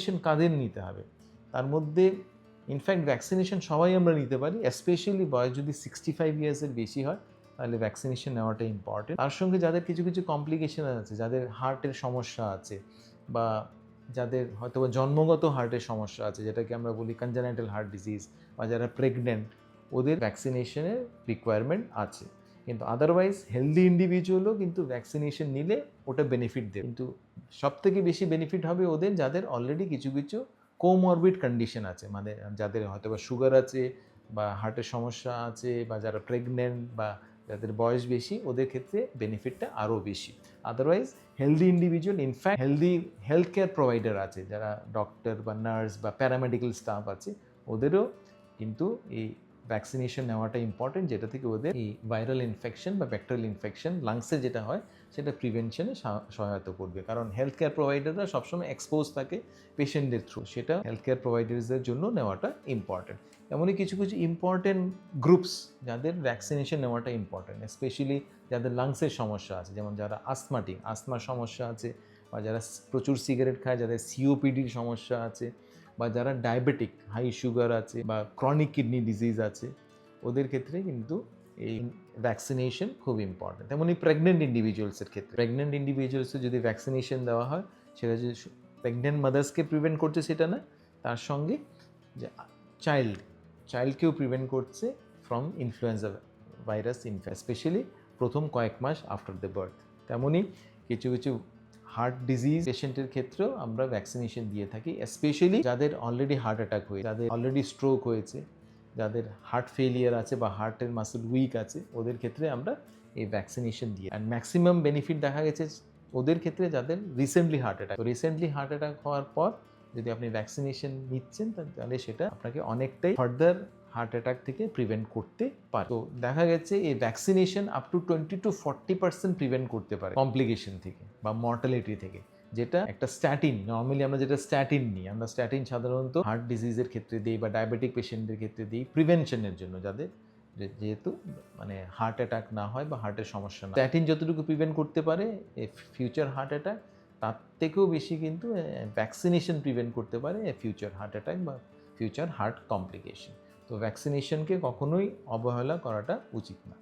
Vaccination কাদের নিতে হবে? তার মধ্যে ইনফ্যাক্ট ভ্যাকসিনেশন সবাই আমরা নিতে পারি স্পেশালি বয়স যদি সিক্সটি ফাইভ ইয়ার্সের বেশি হয়, তাহলে ভ্যাকসিনেশন নেওয়াটা ইম্পর্টেন্ট তার সঙ্গে যাদের কিছু কিছু কমপ্লিকেশন আছে, যাদের হার্টের সমস্যা আছে, বা যাদের হয়তো জন্মগত হার্টের সমস্যা আছে, যেটাকে আমরা বলি কনজানাইটাল হার্ট ডিজিজ বা যারা প্রেগনেন্ট ওদের ভ্যাকসিনেশনের রিকোয়ারমেন্ট আছে। কিন্তু আদারওয়াইজ হেলদি ইন্ডিভিজুয়ালও কিন্তু ভ্যাকসিনেশন নিলে ওটা বেনিফিট দেবে। কিন্তু সব থেকে বেশি বেনিফিট হবে ওদের যাদের অলরেডি কিছু কিছু কোমরবিড কন্ডিশন আছে। মানে যাদের হয়তো বা সুগার আছে বা হার্টের সমস্যা আছে বা যারা প্রেগনেন্ট বা যাদের বয়স বেশি, ওদের ক্ষেত্রে বেনিফিটটা আরও বেশি। Otherwise healthy individual in fact healthy health care provider আছে। যারা ডক্টর বা নার্স বা প্যারামেডিক্যাল স্টাফ আছে, ওদেরও কিন্তু এই ভ্যাকসিনেশন নেওয়াটা ইম্পর্টেন্ট যেটা থেকে ওদের এই ভাইরাল ইনফেকশন বা ব্যাকটেরিয়াল ইনফেকশন লাংসে যেটা হয়, সেটা প্রিভেনশনে সহায়তা করবে। কারণ হেলথ কেয়ার প্রোভাইডাররা সবসময় এক্সপোজ থাকে পেশেন্টদের থ্রু সেটা হেলথ কেয়ার প্রোভাইডার্সদের জন্য নেওয়াটা ইম্পর্টেন্ট এমনই কিছু কিছু ইম্পর্টেন্ট গ্রুপস যাদের ভ্যাকসিনেশন নেওয়াটা ইম্পর্টেন্ট স্পেশালি যাদের লাংসের সমস্যা আছে। যেমন যারা আস্থমাটিক আস্থমার সমস্যা আছে, বা যারা প্রচুর সিগারেট খায়, যাদের সিওপিডির সমস্যা আছে। বা যারা ডায়াবেটিক হাই সুগার আছে বা ক্রনিক কিডনি ডিজিজ আছে, ওদের ক্ষেত্রে কিন্তু এই ভ্যাকসিনেশন খুব ইম্পর্টেন্ট তেমনই প্রেগনেন্ট ইন্ডিভিজুয়ালসের ক্ষেত্রে। প্রেগনেন্ট ইন্ডিভিজুয়ালসে যদি ভ্যাকসিনেশন দেওয়া হয়, সেটা যদি প্রেগনেন্ট মাদার্সকে প্রিভেন্ট করছে সেটা না, তার সঙ্গে যে চাইল্ড চাইল্ডকেও প্রিভেন্ট করছে ফ্রম ইনফ্লুয়েঞ্জা ভাইরাস ইনফ্যা স্পেশালি প্রথম কয়েক মাস আফটার দ্য বার্থ তেমনই কিছু কিছু হার্ট ডিজিজ পেশেন্টের ক্ষেত্রেও আমরা ভ্যাকসিনেশন দিয়ে থাকি স্পেশালি যাদের অলরেডি হার্ট অ্যাটাক হয়ে যাদের অলরেডি স্ট্রোক হয়েছে, যাদের হার্ট ফেলিয়ার আছে বা হার্টের মাসেল উইক আছে, ওদের ক্ষেত্রে আমরা এই ভ্যাকসিনেশন দিয়ে অ্যান্ড ম্যাক্সিমাম বেনিফিট দেখা গেছে ওদের ক্ষেত্রে যাদের recently heart attack recently heart attack হওয়ার পর যদি আপনি ভ্যাকসিনেশন নিচ্ছেন, তাহলে সেটা আপনাকে অনেকটাই ফার্দার হার্ট অ্যাটাক থেকে প্রিভেন্ট করতে পারে। তো দেখা গেছে এই vaccination up to twenty to forty percent prevent করতে পারে। কমপ্লিকেশন থেকে বা মর্টালিটি থেকে, যেটা একটা স্ট্যাটিন নর্মালি আমরা যেটা স্ট্যাটিন নিই, আমরা স্ট্যাটিন সাধারণত হার্ট ডিজিজের ক্ষেত্রে দিই বা ডায়াবেটিক পেশেন্টদের ক্ষেত্রে দিই প্রিভেনশনের জন্য, যাদের যেহেতু মানে হার্ট অ্যাটাক না হয় বা হার্টের সমস্যা না স্ট্যাটিন যতটুকু প্রিভেন্ট করতে পারে ফিউচার হার্ট অ্যাটাক তার থেকেও বেশি কিন্তু ভ্যাকসিনেশন প্রিভেন্ট করতে পারে ফিউচার হার্ট অ্যাটাক বা ফিউচার হার্ট কমপ্লিকেশন তো ভ্যাকসিনেশনকে কখনোই অবহেলা করাটা উচিত না।